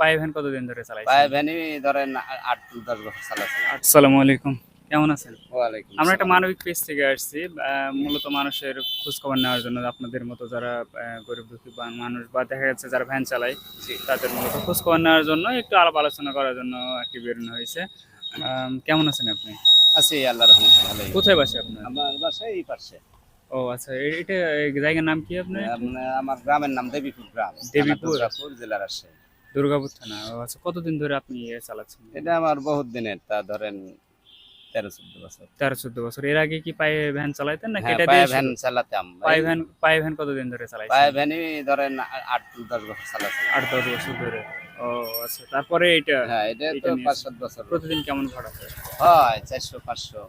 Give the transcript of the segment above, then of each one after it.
পায়ে ভ্যান কতদিন ধরে চালাইছেন? পায়ে ভ্যানি ধরেন আট দশ বছর চালাচ্ছে আসসালামু আলাইকুম। কেমন আছেন? ওয়ালাইকুম আমরা একটা মানবিক পেজ থেকে আসছি। মূলত মানুষের খোঁজ খবর নেওয়ার জন্য আপনাদের মতো যারা গরিব দুঃখী মানুষ বা দেখা যাচ্ছে যারা ভ্যান চালায় তাদের মূলত খোঁজ খবর নেওয়ার জন্য একটু আলাপ আলোচনা করার জন্য আর কি বেরোনো হয়েছে। কেমন আছেন আপনি? আছি আল্লাহ রহমত ভালোই। কোথায় বাসে আপনার? আমার বাসা এই পাশে। ও আচ্ছা এটা জায়গার নাম কি আপনার? আমার গ্রামের নাম দেবীপুর গ্রাম। দেবীপুর? দুর্গাপুর জেলা রাজশাহী দুর্গাপুর থানা। আচ্ছা কতদিন ধরে আপনি চালাচ্ছেন? এটা আমার বহুত দিনের তা ধরেন তেরো চোদ্দ বছর। তেরো চোদ্দ বছর। এর আগে কি পায়ে ভ্যান চালাইতেন নাকি হ্যাঁ, এটা দিয়ে ভ্যান? চালাতাম। পায়ে ভ্যান পায়ে ভ্যান কতদিন ধরে চালাইছেন? পায়ে ভ্যানি ধরেন আট দশ বছর চালাচ্ছে আট দশ বছর ধরে। ও আচ্ছা তারপরে এটা হ্যাঁ এটা তো পাঁচ সাত বছর। প্রতিদিন কেমন ভাড়া হয়? হয় চারশো পাঁচশো।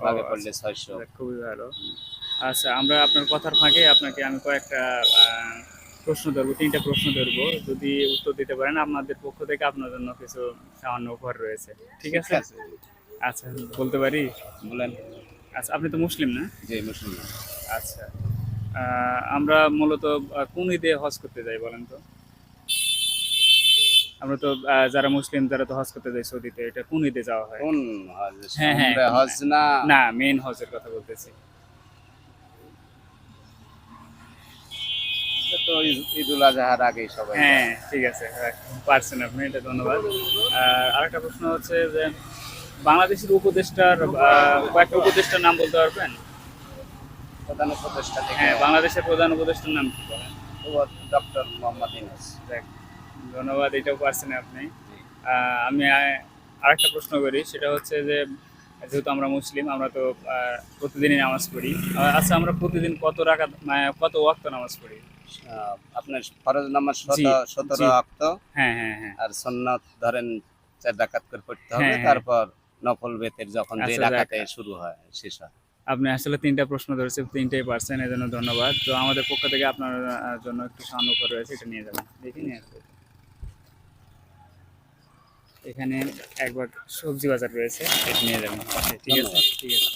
আগে আচ্ছা। পড়লে ছয়শো। খুবই ভালো। আচ্ছা আমরা আপনার কথার ফাঁকে আপনাকে আমি কয়েকটা প্রশ্ন ধরবো তিনটা প্রশ্ন ধরবো। যদি উত্তর দিতে পারেন আপনাদের পক্ষ থেকে আপনার জন্য কিছু সামান্য উপহার রয়েছে। ঠিক আছে? আচ্ছা বলতে পারি? বলেন। আচ্ছা আপনি তো মুসলিম না? জি মুসলমান আচ্ছা আমরা মূলত কোন ঈদে হজ করতে যাই বলেন তো? আমরা তো যারা মুসলিম যারা তো হজ করতে যাই সৌদিতে এটা কোন ঈদে যাওয়া হয়? কোন হজ? হ্যাঁ, হ্যাঁ। হজ না? না মেইন হজের কথা বলতেছি এটা তো ঈদ- ঈদুল আজহার আগেই সবাই হ্যাঁ ঠিক আছে পারছেন আপনি এটা ধন্যবাদ। আর আরেকটা প্রশ্ন হচ্ছে যে বাংলাদেশের উপদেষ্টার কয়েকটা উপদেষ্টার নাম বলতে পারবেন? প্রধান উপদেষ্টা হ্যাঁ বাংলাদেশের প্রধান উপদেষ্টার নাম কি বলেন? ডক্টর মোহাম্মদ ইউনুস। ধন্যবাদ এটাও পারছেন আপনি। আমি আরেকটা প্রশ্ন করি সেটা হচ্ছে যে যেহেতু আমরা মুসলিম আমরা তো প্রতিদিনই নামাজ পড়ি। আচ্ছা আমরা প্রতিদিন কত রাখা কত ওয়াক্ত নামাজ পড়ি? আপনার ফরজ নামাজ সতেরো জি। অক্ত। হ্যাঁ হ্যাঁ হ্যাঁ। আর সন্ন্যত ধরেন চার ডাকাত করে পড়তে হবে। তারপর নফল বেতের যখন যে আচ্ছা, শুরু হয় শেষ হয়। আপনি আসলে তিনটা প্রশ্ন ধরেছেন তিনটাই পারছেন এই জন্য ধন্যবাদ। তো আমাদের পক্ষ থেকে আপনার জন্য একটু সাহায্য করে রয়েছে এটা নিয়ে যাবেন। দেখি নিয়ে এখানে একবার সবজি বাজার রয়েছে এটা নিয়ে যাবেন। ঠিক আছে ঠিক আছে